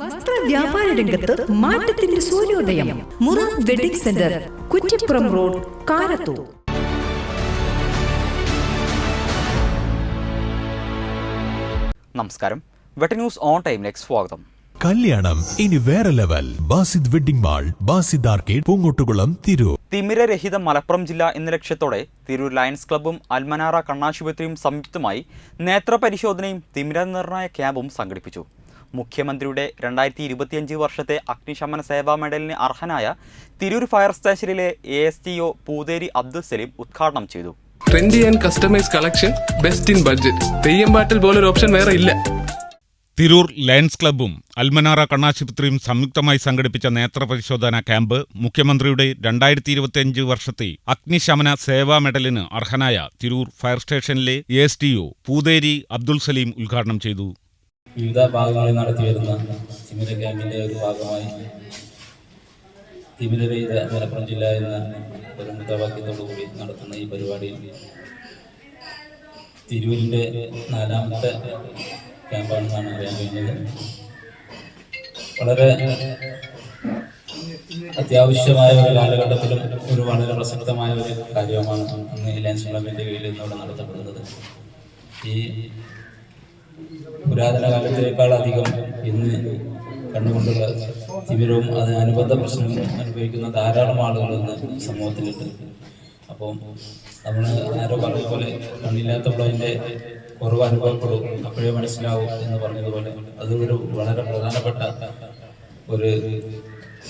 വസ്ത്ര വ്യാപാര രംഗത്ത് മാറ്റത്തിന്റെ സൂര്യോദയം. മുറ wedding centre Kuttippuram road Karathur. നമസ്കാരം. വെട്ടി ന്യൂസ് ഓൺ ടൈമിലേക്ക് സ്വാഗതം. കല്യാണം ഇനി വേറെ level. Basid wedding mall Basid arcade Poongottukulam Tirur. തിമിരരഹിത Malappuram ജില്ല എന്ന ലക്ഷ്യത്തോടെ തിരൂർ ലയൺസ് ക്ലബ്ബും അൽമനാറ കണ്ണാശുപത്രിയും സംയുക്തമായി നേത്രപരിശോധനയും തിമിര നിർണായ ക്യാമ്പും സംഘടിപ്പിച്ചു. മുഖ്യമന്ത്രിയുടെ രണ്ടായിരത്തി ഇരുപത്തിയഞ്ച് വർഷത്തെ അഗ്നിശമന സേവാ മെഡലിന് അർഹനായ തിരൂർ ഫയർ സ്റ്റേഷനിലെ A S T O Pootheri Abdul Salim ഉദ്ഘാടനം ചെയ്തു. Trendy and customise collection best in budget Theyyam പാട്ടിൽ പോലൊരു ഓപ്ഷൻ വേറെ ഇല്ല. തിരൂർ ലയൺസ് ക്ലബ്ബും അൽമനാറ കണ്ണാശുപത്രിയും സംയുക്തമായി സംഘടിപ്പിച്ച നേത്രപരിശോധന ക്യാമ്പ് മുഖ്യമന്ത്രിയുടെ രണ്ടായിരത്തി ഇരുപത്തിയഞ്ച് വർഷത്തെ അഗ്നിശമന സേവാ മെഡലിന് അർഹനായ തിരൂർ ഫയർ സ്റ്റേഷനിലെ A S T O Pootheri Abdul Salim ഉദ്ഘാടനം ചെയ്തു. വിവിധ ഭാഗങ്ങളിൽ നടത്തി വരുന്ന തിമിര ക്യാമ്പിന്റെ ഒരു ഭാഗമായി തിമിര പെയ്ത മലപ്പുറം ജില്ല എന്ന ഒരു മുദ്രാവാക്യത്തോടുകൂടി നടത്തുന്ന ഈ പരിപാടിയിൽ തിരൂരിന്റെ നാലാമത്തെ ക്യാമ്പാണെന്നാണ് അറിയാൻ കഴിഞ്ഞത്. വളരെ അത്യാവശ്യമായ ഒരു കാലഘട്ടത്തിലും ഒരു വളരെ പ്രസക്തമായ ഒരു കാര്യമാണ് ഇന്ന് ഇലയൻസ് ലയൻസ് ക്ലബിന്റെ കീഴിൽ ഇന്നിവിടെ നടത്തപ്പെടുന്നത്. ഈ പുരാതന കാലത്തേക്കാൾ അധികം ഇന്ന് കണ്ടുകൊണ്ടുള്ള തിമിരവും അതിന് അനുബന്ധ പ്രശ്നങ്ങളും അനുഭവിക്കുന്ന ധാരാളം ആളുകൾ ഇന്ന് സമൂഹത്തിലുണ്ട്. അപ്പോൾ നമ്മൾ ആരോ പറഞ്ഞ പോലെ കണ്ണില്ലാത്തപ്പോൾ അതിന്റെ കുറവ് അനുഭവപ്പെടും അപ്പോഴേ മനസ്സിലാവും എന്ന് പറഞ്ഞതുപോലെ. അതൊരു വളരെ പ്രധാനപ്പെട്ട ഒരു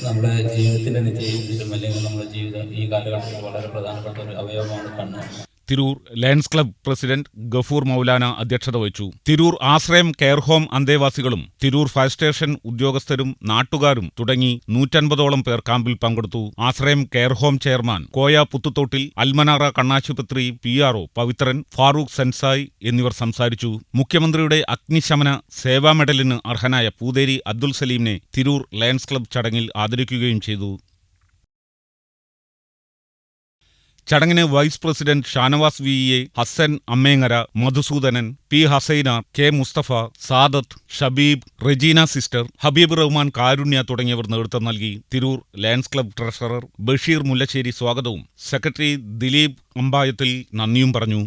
നമ്മുടെ ജീവിതത്തിന്റെ നിത്യജീവിതം അല്ലെങ്കിൽ നമ്മുടെ ജീവിതം ഈ കാലഘട്ടത്തിൽ വളരെ പ്രധാനപ്പെട്ട ഒരു അവയവമാണ് കണ്ണ്. Tirur Lions club president Gafoor Moulana അധ്യക്ഷത വഹിച്ചു. തിരൂർ ആശ്രയം കെയർ ഹോം അന്തേവാസികളും തിരൂർ ഫയർ സ്റ്റേഷൻ ഉദ്യോഗസ്ഥരും നാട്ടുകാരും തുടങ്ങി നൂറ്റൻപതോളം പേർ ക്യാമ്പിൽ പങ്കെടുത്തു. Ashrayam care home chairman Koya Puthuthottil Almanara കണ്ണാശുപത്രി P R Pavithran Farooq sensei എന്നിവർ സംസാരിച്ചു. മുഖ്യമന്ത്രിയുടെ അഗ്നിശമന സേവാ മെഡലിന് അർഹനായ പൂതേരി അബ്ദുൽ സലീമിനെ തിരൂർ ലയൺസ് ക്ലബ് ചടങ്ങിൽ ആദരിക്കുകയും ചെയ്തു. ചടങ്ങിന് vice president Shanavas V A Hassan Ammengara Madhusoodanan P Hasaina K Mustafa Sadath Shabeeb Regina sister Habeeb Rahman Karunya തുടങ്ങിയവർ നേതൃത്വം നൽകി. Tirur Lions club treasurer Basheer Mullassery സ്വാഗതവും. സെക്രട്ടറി ദിലീപ് അമ്പായത്തിൽ നന്ദിയും പറഞ്ഞു.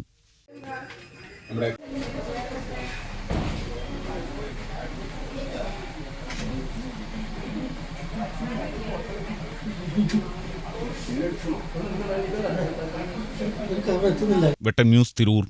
വെട്ടം ന്യൂസ് തിരൂർ